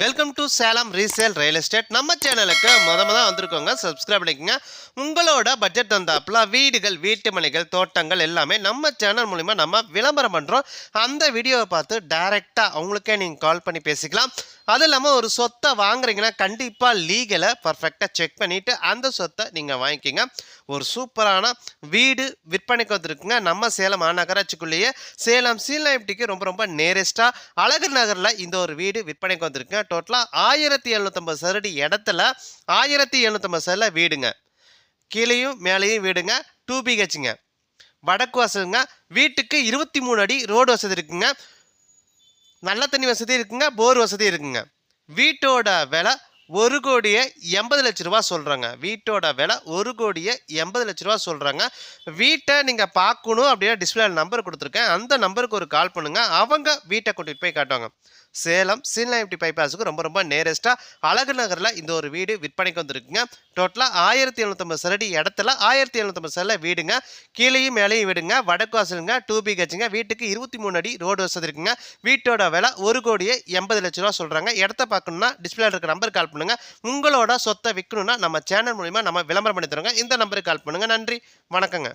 Welcome to Salem resale real estate நம்ம சேனலுக்கு முத முத வந்திருக்கோங்க. சப்ஸ்கிரைப் பண்ணிக்கோங்க. உங்களோட பட்ஜெட் தந்தாப்புல வீடுகள் வீட்டு மனைகள் தோட்டங்கள் எல்லாமே நம்ம சேனல் மூலிமா நம்ம விளம்பரம் பண்ணுறோம் அந்த வீடியோவை பார்த்து டைரெக்டாக அவங்களுக்கே நீங்கள் கால் பண்ணி பேசிக்கலாம். அது இல்லாமல் ஒரு சொத்தை வாங்குறீங்கன்னா கண்டிப்பாக லீகலை பர்ஃபெக்டாக செக் பண்ணிவிட்டு அந்த சொத்தை நீங்கள் வாங்கிக்கிங்க. ஒரு சூப்பரான வீடு விற்பனைக்கு வந்திருக்குங்க. நம்ம சேலம் மாநகராட்சிக்குள்ளேயே. சேலம் சீலாய்ப்டிக்கு ரொம்ப ரொம்ப நேரஸ்ட்டாக அழகர் நகரில் இந்த ஒரு வீடு விற்பனைக்கு வந்திருக்குங்க. டோட்டலாக ஆயிரத்தி எழுநூற்றம்பது சதுரடி இடத்துல ஆயிரத்தி எழுநூற்றம்பது சதுரில் வீடுங்க. கீழேயும் மேலேயும் வீடுங்க. டூ பிஹெச்ங்க வடக்கு வசதிங்க வீட்டுக்கு இருபத்தி மூணு அடி ரோடு வசதி இருக்குங்க. நல்ல தண்ணி வசதி இருக்குங்க போர் வசதி இருக்குங்க. வீட்டோட விலை ஒரு கோடியே எண்பது லட்ச ரூபா சொல்கிறாங்க வீட்டோட விலை ஒரு கோடியே எண்பது லட்ச ரூபா சொல்கிறாங்க வீட்டை நீங்கள் பார்க்கணும் அப்படின்னா டிஸ்பிளே நம்பர் கொடுத்துருக்கேன். அந்த நம்பருக்கு ஒரு கால் பண்ணுங்கள் அவங்க வீட்டை கூட்டிகிட்டு போய் காட்டுவாங்க. சேலம் சீலாய்ப்டி பைபாஸுக்கு ரொம்ப ரொம்ப நேரஸ்ட்டாக அழகு நகரில் இந்த ஒரு வீடு விற்பனைக்கு வந்திருக்குங்க. டோட்டலாக ஆயிரத்தி எழுநூத்தம்பது சரடி இடத்துல ஆயிரத்தி எழுநூத்தம்பது சரில் வீடுங்க. கீழேயும் மேலேயும் வீடுங்க. வடக்கு வாசலுங்க டூ பிஹெச்சுங்க வீட்டுக்கு இருபத்தி மூணு அடி ரோடு வசதி இருக்குங்க. வீட்டோட விலை ஒரு கோடியே எண்பது லட்ச ரூபா சொல்கிறாங்க இடத்த பார்க்கணுன்னா டிஸ்பிளே இருக்கிற நம்பர் கால் பண்ணுங்க. உங்களோட சொத்தை விற்கணும்னா நம்ம சேனல் மூலிமா நம்ம விளம்பரம் பண்ணி தரோங்க இந்த நம்பருக்கு கால் பண்ணுங்க. நன்றி. வணக்கங்க.